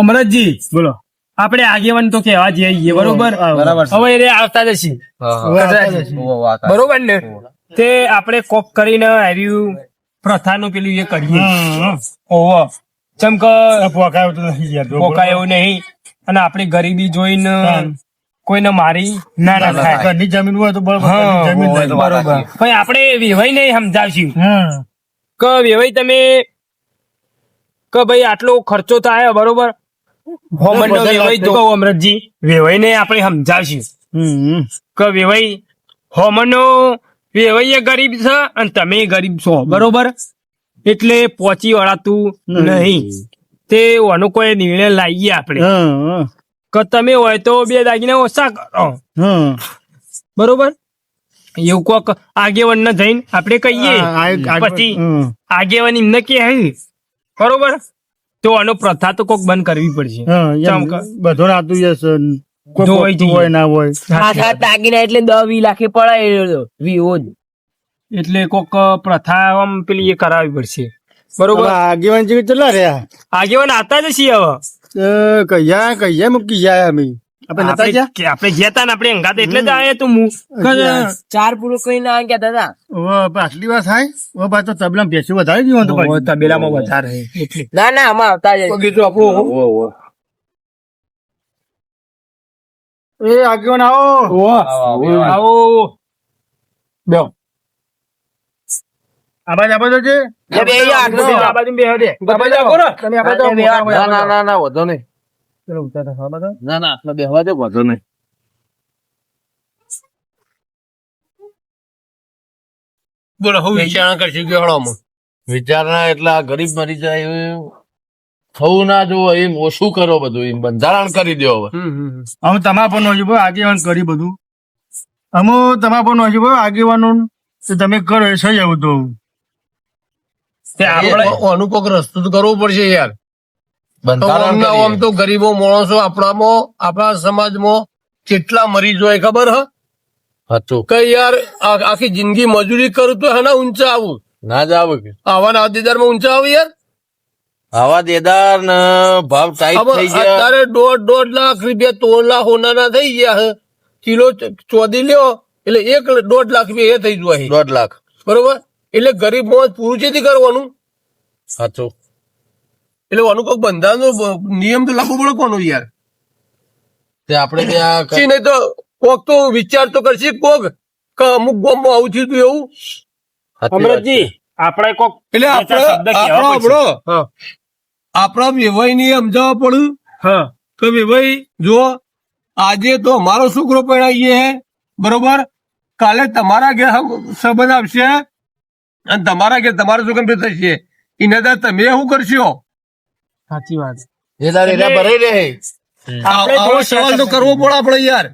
અમરતજી બોલો. આપણે આગેવાન તો કેવા જઈએ બરોબર? હવે એ આવતા જશે. બરોબર ને? તે આપણે કોક કરીને આવ્યું પ્રથાનું પેલું એ કરીએ. ઓહો. ચમ કે પોકાયો તો નહીં યાર પોકાય એવું નહીં. અને આપણી ગરીબી જોઈને કોઈને મારી ના ના થાય. ઘરની જમીન હોય તો બરોબર જમીન હોય તો થાય. બરોબર. ભાઈ આપણે વેવાઈ નહીં સમજાવશું. હા કે વેવાઈ તમે કે ભાઈ આટલો ખર્ચો થાય બરોબર? હોમનનો વેવાઈ. તો અમરતજી આપણે સમજાવશું. કે વેવાઈ હોમનો વેવાઈ એ ગરીબ છે અને તમે ગરીબ છો બરોબર? એટલે પહોંચી વળાતું નહીં. તે ઓનો કોઈ નિર્ણય લાવીએ આપણે. કે તમે હોય તો બે દાગીના ઓછા કરો. બરોબર? એવું કોક આગેવન ને જઈને આપણે કહીએ. પછી આગેવન એમને કે બરોબર? તો આનો પ્રથા તો કોક બંધ કરવી પડશે. બધો રાતું જશે. હોય ના હોય. હાથ દાગીના એટલે દસ વી લાખે પડાય વીવો જ. એટલે કોક પ્રથા આમ પેલી એ કરાવવી પડશે. બરોબર? આગેવાન જેવી કે કેટલા રહ્યા. આગેવાન આતા જ છીએ હવે. કહીયા કયા મૂકી જાય અમે. આપણે નતા ગયા? કે આપણે ગયા તા ને આપણે અંગાત એટલે જ આયા તું હું. ચાર પુરુષ કઈ ના ગયા દાદા હવે આટલી વાર થાય? હવે પાછો તબલા બેસી વધારી દીધું તો હવે તબેલામાં વધારે. ના ના આમાં આવતા જ ગીતો આપણું એ આગેવાન આવો. આવો બેહો. આ બાજુ છે બે યાર, આ બાજુ આ બાજુ બેહો દે. આ બાજુ આવો. ને. ના વધો નહીં. ચલો. આ ના ના આટલા બેહવા દે વધો નહીં. બોલો હું વિચારણા કરશું કે હળોમાં. વિચારણા એટલે આ ગરીબ મરી જાય થવું ના જોવો એમ ઓછું કરો બધું એમ? બંધારણ કરી દો હવે. હમ, હમ, હમ. અમે તમારા પર નોંધ્યું આગેવાન કરી બધું. અમે તમારા પર નોંધ્યું આગેવાનું. તમે કરો એ સહી આવું તો. આપણે અનુકોક રસ્તો તો કરવો પડશે યાર. બંધારણ તો ગરીબો માણસો આપણામાં આપણા સમાજમાં કેટલા મરીજ હોય ખબર હ? હતું કે યાર આખી જિંદગી મજૂરી કરું તો હેના ઊંચા આવું. ના જ આવે આવા માં ઊંચા આવું યાર? આવા દેદાર ને ભાવ ટાઈટ થઈ ગયા. અત્યારે દોઢ દોઢ લાખ રૂપિયા તોલા હોનાના થઈ ગયા હે. કિલો ચોદી લ્યો એટલે એક દોઢ લાખ રૂપિયા એ થઈ જાય દોઢ લાખ. બરોબર? એટલે ગરીબ મોજ પૂરું છે કરવાનું. હતું એટલે આનું કોઈ બંધારણનો નિયમ તો લાગુ પડે કોનો યાર? તે આપણે ત્યાં નહીં તો કોક તો વિચાર તો કરશે કોક કે અમુક ગામમાં આવું થયું હતું એવું. અમરતજી આપણે કોક એટલે આપણો આપણો આપણા વેવાઈ ની સમજાવવા પડ્યું. હા. તો વેવાઈ જો આજે તો અમારો છોકરો પરણાઈએ હે બરોબર? કાલે તમારા ઘેર સંબંધ આવશે અને તમારા ઘેર તમારા છોકરા થશે. એના દર તમે શું કરશો? સાચી વાત. દેદાર એના એટલે- ભરાઈ રહે આપણે થોડો સવાલ તો કરવો પડે આપણે યાર.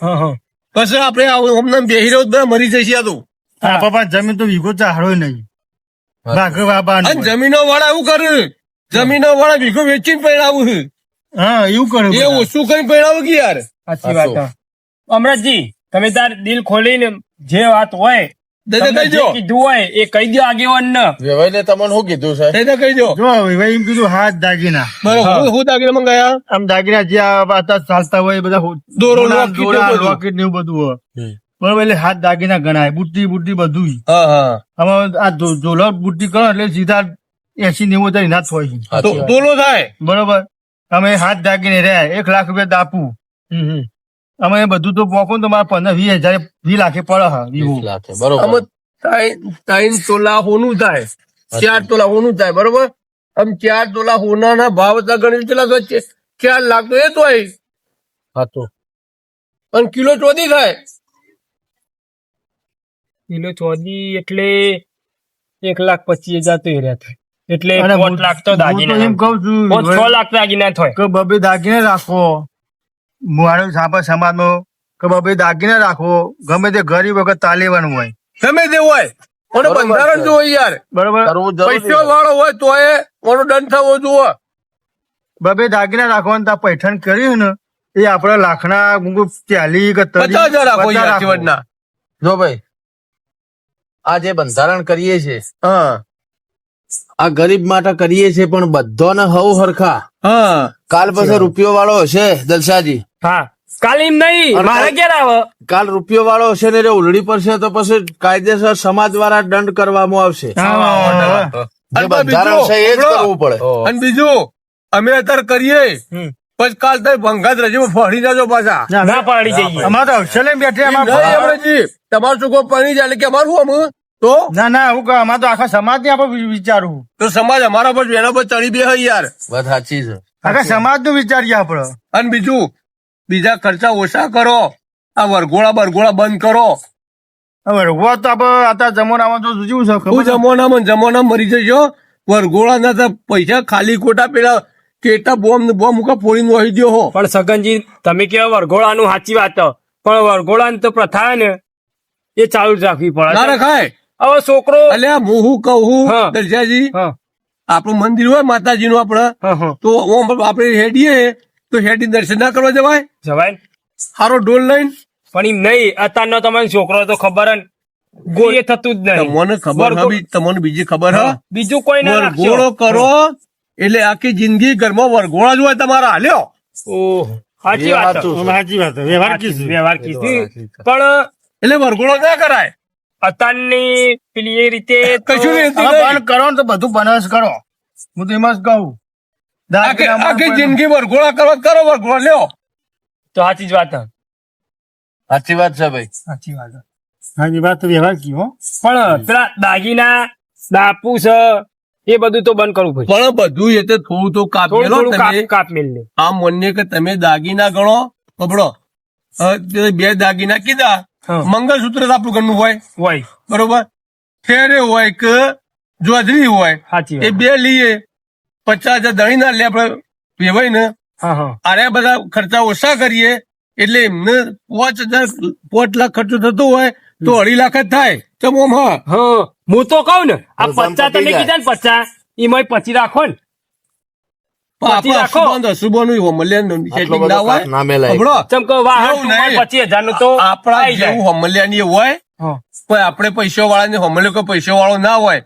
હા હા. પછી આપણે અમને બેહી રહ્યો બધા મરી જશે તો. આ પપ્પા જમીન તો વીઘો ચાહડો નહીં. ભાગ બાબા જમીનો વાળા એવું કરે. જમીનો વાળા ભીખો વેચીને પરણાવું હા એવું કર્યું એ ઓછું કઈ પરણાવું કે યાર? સાચી વાત. અમરતજી તમે તાર દિલ ખોલીને જે વાત હોય દાદા તમને કહી જે દો કીધું હોય એ કહી દો આગેવાન ને વેવાઈ ને તમને શું કીધું છે દાદા કહી દો. જો હવે એમ કીધું હાથ દાગીના. બરોબર એટલે હાથ ગણાય. બુટ્ટી બુટ્ટી બધું હા હા. આમાં આ જોલો બુટ્ટી કરો એટલે સીધા એસી નેવું હજાર ઇનાજ હોય. છે થાય. બરોબર. અમે હાથ દાગીને રહ્યા. એક લાખ રૂપિયા દાપું. અમે બધું તો પોકો તો મારા પંદર વીસ હજાર વીસ લાખે પડે હા વીસ લાખે બરોબર. ત્રણ તોલા હોનું થાય. ચાર તોલા હોનું થાય બરોબર? આમ ચાર તોલા હોનાના ભાવ હતા ગણિત કેટલા વચ્ચે. ચાર લાખ તો એ તો હોય. હતું અને કિલો ચોદી થાય. કિલો ચોદી એટલે એક લાખ પચીસ હજાર તો એર્યા થાય. એટલે પાંચ લાખ તો દાગીના એમ કઉ છું છ લાખ દાગીના થાય. કે બબે દાગીના રાખો. મારો સાંભળ સમાજનો કે બબે દાગીના રાખવો. ગમે તે ગરીબ વગર તાલેવાનું હોય. ગમે તે હોય. મને બંધારણ જો યાર. બરોબર. પૈસો વાળો હોય તો એ ઓનો દંડ થવો જોવો બબે દાગીના રાખવાનું તા પૈઠણ કર્યું ને એ આપડે લાખના ગુંગુ ચાલી કે તરી પચાસ હજાર રાખો યાર જીવનના જો ભાઈ આ જે બંધારણ કરીએ છીએ હા. આ ગરીબ માટે કરીએ છીએ પણ બધાને હવ હરખા. હા. કાલ પછી રૂપિયો વાળો હશે દલસાજી. હા. કાલે એમ નહીં મારે ક્યારે આવે? કાલ રૂપિયો વાળો હશે ને ઉલડી પડશે તો પછી કાયદેસર સમાજ દ્વારા દંડ કરવામાં આવશે. અને બીજું, પડે. અમે અત્યારે કરીએ. પછી કાલ ભંગાત રજીમાં ફરી જાજો પાછા. ના પાડી જઈએ. અમારે તો લઈને બેઠે તમારો છોકરો પરણી જાય એટલે કે અમારું અમે તો? ના ના હું અમારે તો આખા સમાજ ને આપણે વિચારવું. તો સમાજ અમારા પર એના પર ચડી બે યાર. વાત સાચી છે. આખા સમાજનું વિચારીએ આપડે અને બીજું બીજા ખર્ચા ઓછા કરો. આ વરઘોડા બરઘોડા બંધ કરો. વરઘોડા તો આપણે અત્યારે જમાનામાં તો શું છે હું ખબર જમોનામાં? જમવાનામાં મરી જજો વરઘોડા ના તો પૈસા ખાલી ખોટા પેલા કેટલા બોમ્બ બોમ બોમ્બ મુકા ફોડીને વહી દ્યો હો. પણ સગનજી તમે કેવા વરઘોડાનું સાચી વાત. પણ વરઘોડાની તો પ્રથા ને એ ચાલુ રાખવી પડે ના રખાય. હવે છોકરો એટલે હું હું કહું હા. દર્શાજી આપણું મંદિર હોય માતાજી નું આપડે હા. તો ઓમ આપણે હેડીએ તો હેડી દર્શન ના કરવા જવાય? જવાય સારો ઢોલ લઈને? પણ એમ નહીં અત્યારનો તમારો છોકરો તો ખબર હે ને, થતું જ નહીં. તમને ખબર વરઘો- હા તમને બીજી ખબર હ? બીજું કોઈ ના વરઘોડો. કરો એટલે આખી જિંદગી ઘરમાં વરઘોડા જ હોય તમારા હાલ્યો? ઓહ, સાચી વાત. સાચી વાત છે. વ્યવહાર કીધું. વ્યવહાર કીધી. પણ એટલે વરઘોડો ના કરાય? અત્યારની પેલી એ રીતે કશું નહીં. બંધ કરો ને તો બધું બનાસ કરો. હું તો એમાં જ કહું. આખી જિંદગી વરઘોડા કરવા કરો વરઘોડા લ્યો. તો સાચી જ વાત. સાચી વાત છે ભાઈ. સાચી વાત. સાચી વાત તો વ્યવહાર કયો પણ પેલા દાગીના દાપુ છે એ બધું તો બંધ કરવું પડે પણ બધું એ તો થોડું તો કાપ થોડું મેલો થોડું કાપ તમે કાપ લે. આ મને કે તમે દાગીના ગણો બબડો બે દાગીના કીધા. મંગળસૂત્ર આપણું ઘરનું હોય. હોય. બરોબર? ફેરે હોય કે જોધરી હોય. સાચી એ બે લઈએ પચાસ હજાર દણી ના લે આપડે વેવાય ને. હા હા. બધા ખર્ચા ઓછા કરીએ એટલે એમને પાંચ હજાર પાંચ લાખ ખર્ચો થતો હોય તો અઢી લાખ જ થાય. તો ઓમ હા હા હું તો કઉ ને આ પચાસ તમે કીધા ને પચાસ એમાં પછી રાખો ને. આપણે પૈસા વાળા ને હોમલ્યો કોઈ પૈસા વાળો ના હોય.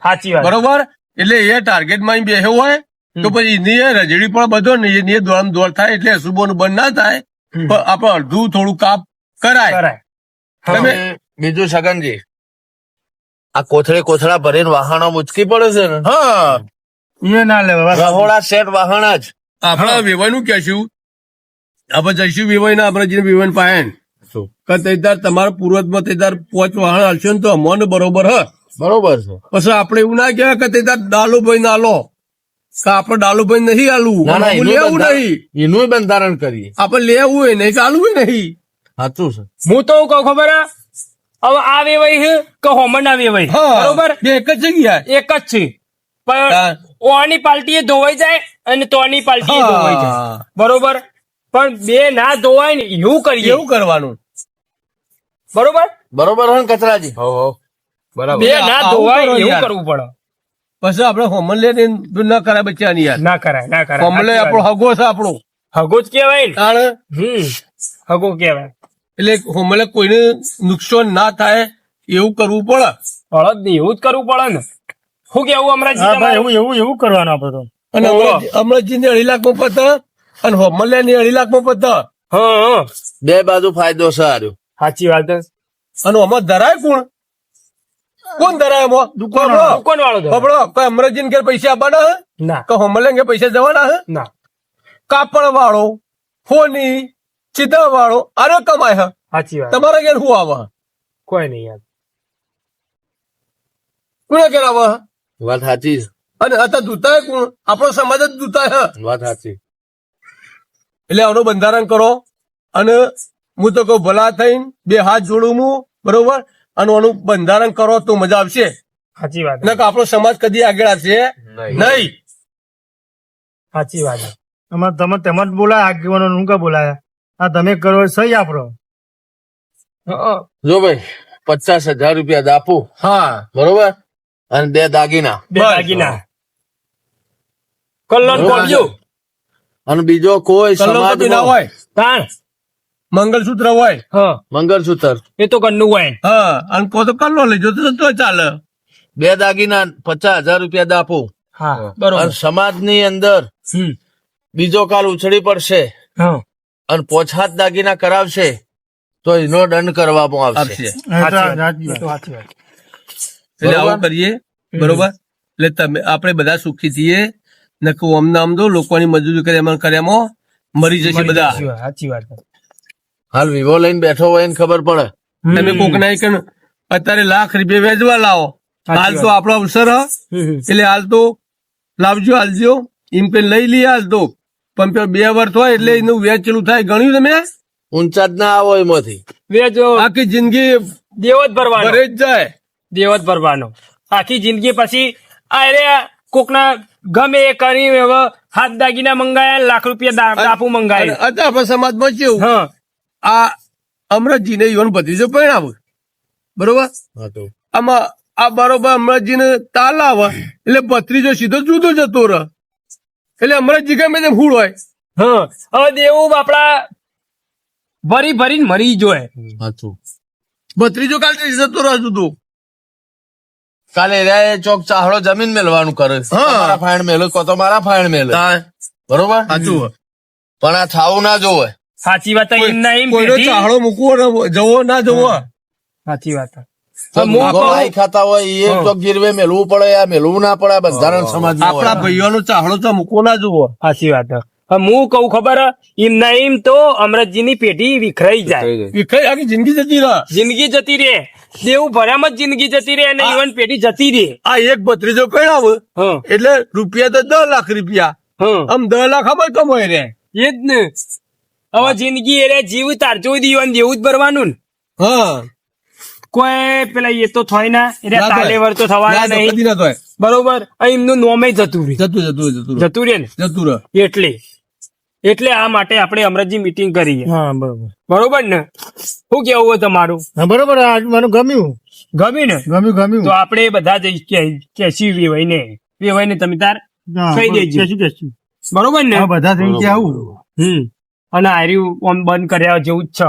બરોબર? એટલે એ ટાર્ગેટમાં બેહ્યો હોય. તો પછી એ રજડી પણ બધો ને એની દોડ દોડ થાય એટલે અશુભોનું બંધ ના થાય. પણ આપણે અડધું થોડું કાપ કરાય. કરાય. તમે બીજું સગનજી આ કોથળે કોથળા ભરીને વાહનો મુચકી પડે છે ને? હા. એ ના લેવા રહોડા સેટ વાહન જ. આપણા વેવાયનું કહેશું. આપણે જઈશું વેવાય ના આપણે જઈને વેવાય પાયન. તૈદાર તમારા તમારા પૂર્વજમાં તૈદાર પોચ વાહન હાલશે ને તો અમને બરોબર હ. બરોબર છે. પછી આપણે એવું ના કહેવાય કે તૈદાર ડાલુભાઈ ના લો કે આપણે ડાલુભાઈ નહીં આલવું લેવું નહીં. બંધારણ- એનું બંધારણ કરીએ. આપણે લેવું એ નહીં કે આલવું નહીં. સાચું છે. હું તો કહું ખબર હે? હવે આ વેવાય છે કે હોમન ના વેવાય બરોબર? એક જ જગ્યા એક જ છે. પણ ઓની પાલટી એ ધોવાઈ જાય અને તોની પાલટી એ ધોવાઈ જાય. બરોબર? પણ બે ના ધોવાય ને એવું કરીએ. એવું કરવાનું. બરોબર? બરોબર હોય કચરાજી? હો હો. બરાબર. બે ના ધોવાય એવું કરવું પડે. પછી આપણે હોમલે ના કરાય બચ્ચાની યાર. ના કરાય ના કરાય. હોમલે સાચી આપણો હગો છે આપણો. હગો જ કેવાય ને? તાણે? હમ હગો કેવાય એટલે હોમલે કોઈને નુકસાન ના થાય એવું કરવું પડે. હળદ નહીં એવું જ કરવું પડે ને. શું કેવું હમણાં એવું એવું એવું કરવાનું આપડે તો. અને ઓહો. અમરાજી ને અઢી લાખમાં પત અને હોમલે ની અઢી લાખમાં પત હા. બે બાજુ ફાયદો સારું. સાચી વાત છે. અને આમાં ધરાય કોણ? કોણ ધરાય મો? દુકાન કોણ વાળો? બબડો કોઈ અમરજીન ઘેર પૈસા આપવાના હે? ના. કે હોમલેન ઘેર પૈસા જવાના હે? ના. કાપડ વાળો ફોની ચિત્ર વાળો અરે કમાય હે? સાચી વાત. તમારા ઘેર હું આવે કોઈ નહીં યાર. કોને ઘેર આવે વાત સાચી અને અત્યારે દૂતાય કોણ? આપણો સમાજ જ દૂતાય હે? વાત સાચી. એટલે આનું બંધારણ કરો. અને હું તો કહું ભલા થઈને બે હાથ જોડું હું બરોબર? અને આનું બંધારણ કરો તો મજા આવશે. સાચી વાત. નકર આપણો સમાજ કદી આગળ આવશે? નહીં. સાચી વાત. અમારે તમે તેમ જ બોલાય આગેવાનો નું કા બોલાયા? આ તમે કરો સહી આપડો જો ભાઈ પચાસ હજાર રૂપિયા દાપુ. હા. બરોબર? અને બે દાગીના. બે દાગીના. કલ્લોન. અને બીજો કોઈ સમાજ ના હોય. તાણ. મંગલસૂત્ર હોય. હા. મંગળસૂત્ર. એ તો ઘરનું હોય. હા અને કો તો કલ્લો લેજો તો તો ચાલે. બે દાગીના પચાસ હજાર રૂપિયા દાપો. હા અને બરોબર. સમાજની અંદર બીજો કાલ ઉછળી પડશે. હા. અને પોછાત દાગીના કરાવશે તો એનો દંડ કરવામાં આવશે. તો. તો એટલે આવું કરીએ. બરોબર? એટલે તમે આપણે બધા સુખી થઈએ અમને આમ દો લોકોની મજૂરી કરે એમાં કર્યામાં મરી જશે બધા. સાચી વાત. હાલ વિવો લઈને બેઠો હોય એને ખબર પડે. તમે કોક ના કે અત્યારે લાખ રૂપિયા વેચવા લાવો. હાલ તો આપણો અવસર. એટલે હાલ તો લાવજો હાલજો. એમ કે લઈ લઈએ હાલ તો. પણ પેલો બે વર્ષ હોય એટલે એનું વેચેલું થાય. ગણ્યું તમે? ઊંચા જ ના આવો એમાંથી. વેચો. આખી જિંદગી દેવો જ ભરવાનો. ભરે જ જાય. દેવો જ ભરવાનો. આખી જિંદગી પછી આ રે કોકના ગમે એ કરી હવે હાથ દાગીના મંગાયા લાખ રૂપિયા દાપુ મંગાયા. અત્યારે આપણા સમાજમાં કેવું હા. આ અમરતજીને યોન ભત્રીજો પરણાવ બરોબર? આમાં આ બરોબર અમરતજીને તાલ આવે એટલે ભત્રીજો સીધો જુદો જતો રહે. એટલે અમરતજી ગમે તેમ ફૂડ હોય. હા. હવે દેવું આપડા ભરી ભરીને મરી જોય. ભત્રીજો કાલ જતો રહે જુદો. કાલે રે ચોક ચાહડો જમીન મેલવાનું કરે. મારા ફાયણ મેલો કો તો મારા ફાયણ મેલે બરોબર? સાચું. પણ આ થાવું ના જોવે. સાચી વાત એમ ના એમ કોઈનો પેટી. ચાહડો મૂકવો ન- જવો ના જવો. સાચી વાત તો. ખાતા હોય એ ચોક ગીરવે મેલવું પડે આ મેલવું ના પડે બંધારણ સમાજ આપણા ભાઈઓનો ચાહડો તો મૂકવો ના જુઓ. સાચી વાત હું કઉ ખબર એમ ના એમ તો અમરતજી ની પેઢી વિખરાઈ જાય. વિખરાઈ આખી જિંદગી જતી રહે. જિંદગી જતી રે દેવું ભર્યામાં જ જિંદગી જતી રે અને ઈવન પેઢી જતી રે આ એક ભત્રીજો પરણાવ એટલે રૂપિયા તો દસ લાખ રૂપિયા. હા. આમ દસ લાખ ખબર કમાય રે. એ જ ને. હવે જિંદગી એ જીવ તાર જોઈ દીવન દેવું જ ભરવાનું ને. હા. કોઈ પેલા એ તો થાય ના એટલે તાલેવર તો થવાના નહીં. બરોબર? એમનું નોમે જતું રહે જતું જતું જતું જતું રહે ને? જતું રહે એટલે. એટલે આ માટે આપણે અમરજી મીટિંગ કરી હા બરોબર. બરોબર ને? શું કેવું હોય તમારું? હા બરોબર. મારું મને ગમ્યું. ગમ્યું ને? ગમ્યું ગમ્યું. તો આપણે બધા જઈ કેસી વેવાય ને વેવાય ને તમે તાર કહી દેજો. બરોબર ને? બધા થઈને કે આવું. હમ. અને આર્યું ઓમ બંધ કર્યા જેવું જ છે.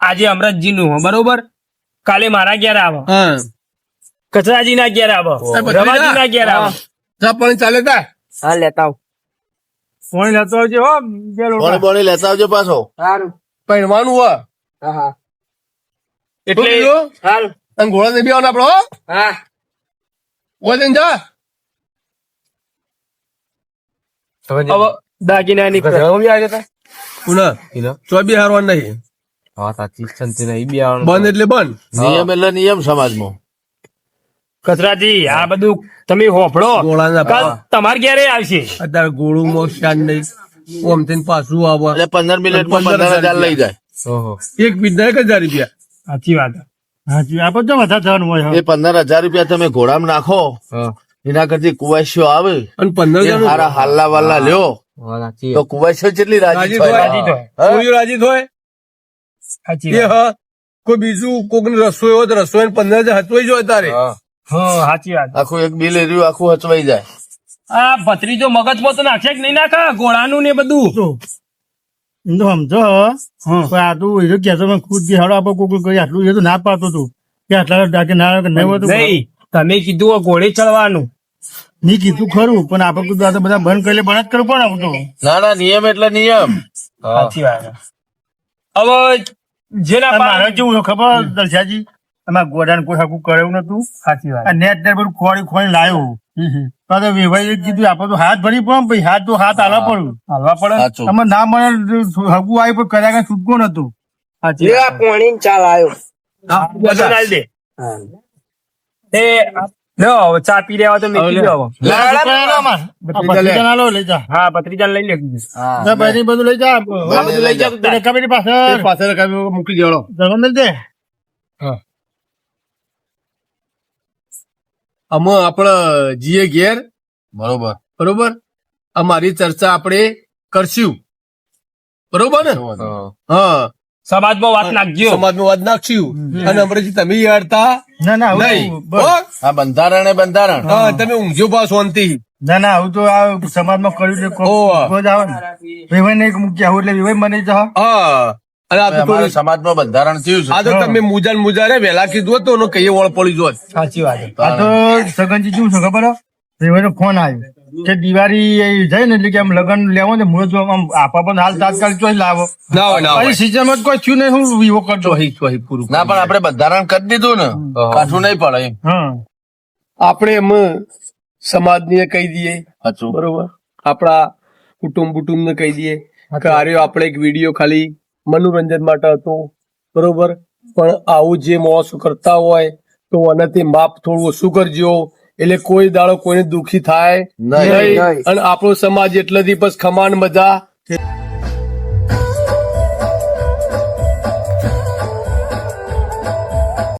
આજે અમરતજી નું બરોબર? કાલે મારા ઘેર આવે. હા. કચરાજી ના ઘેર આવે. રવાજી ના ઘેર આવે. પણ ચાલે તા? હા લેતા આવું. ફોન લેતો આવજો હો લોટા. બોણી લેતા આવજો પાછો. સારું પહેરવાનું હોય હા હા. એટલે સારું અને ઘોડા ને બી આપડે હો. હા. વજન જા. હવે દાગીના ની પુનઃ તો બી હારવાનું નહીં. બંધ એટલે બંધ. નિયમ એટલે નિયમ સમાજમાં. કચરાજી આ બધું તમે હોફળો. તમારે ક્યારે આવશે? અત્યારે ગોળું માં નહીં. ઓમ થઈને પાછું આવે. એટલે પંદર મિનિટ પંદર હજાર લઈ જાય. એક બીજા એક હજાર રૂપિયા. સાચી વાત. સાચી આ તો વધારે થવાનું હોય એ પંદર હજાર રૂપિયા તમે ઘોડામાં નાખો. એના કરતી કુવાસીઓ આવે. અને પંદર હજાર હારા હાલ્લા વાલ્લા લ્યો. તો કુવાસીઓ કેટલી રાજી થાય? રાજી થાય. કોઈ સાચી હા. કોઈ બીજું કોક રસોઈ હોય તો રસોઈ ને પંદર હજાર હચવાઈ જાય તારે. હા. સાચી વાત. આખું એક બિલ એર્યું આખું હચવાઈ જાય. આ ભત્રીજો મગજમાં તો નાખે કે નહીં નાખા? ગોળાનું ને બધું? તો સમજો પણ આ તો એ તો કહેતો ખુદ બી હાડો આપણે કોક કરી આટલું એ તો ના પાડતો તું. કે આટલા ડાકે ના નહીં હોય તમે કીધું ઘોડે ચડવાનું. નહીં કીધું ખરું પણ આપણે કીધું આ તો બધા બંધ કરી બંધ જ કરવું પણ આપણે ના ના નિયમ એટલે નિયમ. સાચી વાત હવે જેના મારે જેવું ખબર દર્શાજી અમારા ગોડાને કોઈ હકું કરેવું નતું સાચી વાત. નેટ ને બધું ખોડી ખોડી લાવ્યો તો વેવાઈ કીધું આપણે તો હાથ ભરી પણ ભાઈ હાથ તો હાથ હાલવા પડ્યું હાલવા પડે? તમે ના મળે હકું આવી પણ કર્યા કઈ છૂટકો નતું સાચી વાત. પોણી ચાલ આવ્યો દે. એ લો ચા પી રહ્યા તો લો, લઈ જા. હા ના, બધું લઈ જા. બધું લઈ મૂકી દેવાનો મેલ દે. આમાં આપણે જીએ ઘેર. બરોબર. બરોબર? અમારી ચર્ચા આપણે કરશું. બરોબર ને? હા. સમાજમાં વાત નાખજો. સમાજમાં વાત નાખશું. અને અમરેજી તમે યારતા ના ના આ બંધારણ એ બંધારણ. હા તમે ઊંઘજો બા શાંતિ. ના ના આવું તો આ સમાજમાં કર્યું છે કોઈ- જ આવે ને. વેવાઈ ને મૂકી આવું એટલે વેવાઈ મને જા હા. અને આ તો સમાજમાં બંધારણ થયું છે. આ તો તમે મુજાન ને વેલા કીધું હતું તો એનો કહીએ વળ પડી જોત. સાચી વાત આ તો સગનજી શું છે ખબર વેવાઈ નો ફોન આવ્યો. કે દિવાળી જાય ને એટલે કે આમ લગન લેવો ને મુહૂર્ત આમ આપા પણ હાલ તાત્કાલિક ચોઈ લાવો. ના હોય ના હોય. season માં કોઈ થયું નહીં હું વિવો કરતો ના પણ આપણે બધાને કરી દીધું ને કાઠું નહીં પડે એમ. આપણે એમ સમાજને કહી દઈએ. સાચું. બરોબર? આપણા કુટુંબ કુટુંબ ને કહી દઈએ કે આર્યો આપણે એક વીડિયો ખાલી મનોરંજન માટે હતો. બરોબર? પણ આવું જે મોસ કરતા હોય તો આનાથી માપ થોડું ઓછું કરજો. એટલે કોઈ દાડો કોઈને દુખી થાય નહીં. અને આપણો સમાજ એટલેથી બસ ખમાન મજા